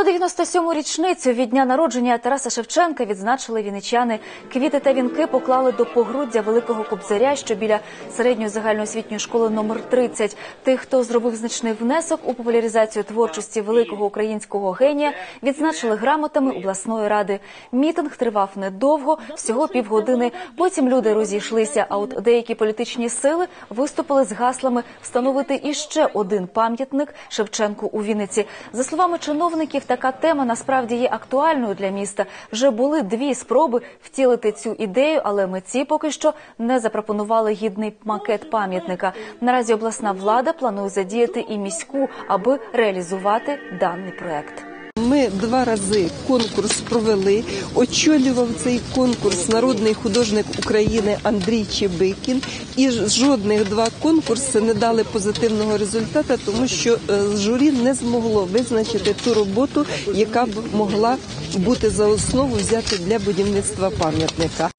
197-му річницю від дня народження Тараса Шевченка відзначили вінничани. Квіти та вінки поклали до погруддя великого кобзаря, що біля середньої загальноосвітньої школи номер 30. Тих, хто зробив значний внесок у популяризацію творчості великого українського генія, відзначили грамотами обласної ради. Мітинг тривав недовго, всього півгодини. Потім люди розійшлися. А от деякі політичні сили виступили з гаслами встановити іще один пам'ятник Шевченку у Вінниці. За словами чиновників, така тема насправді є актуальною для міста. Вже були дві спроби втілити цю ідею, але митці поки що не запропонували гідний макет пам'ятника. Наразі обласна влада планує задіяти і міську, аби реалізувати даний проект. Ми два рази конкурс провели. Очолював цей конкурс народний художник України Андрій Чебикін. І жодних два конкурси не дали позитивного результату, тому що е, журі не змогло визначити ту роботу, яка б могла бути за основу взяти для будівництва пам'ятника.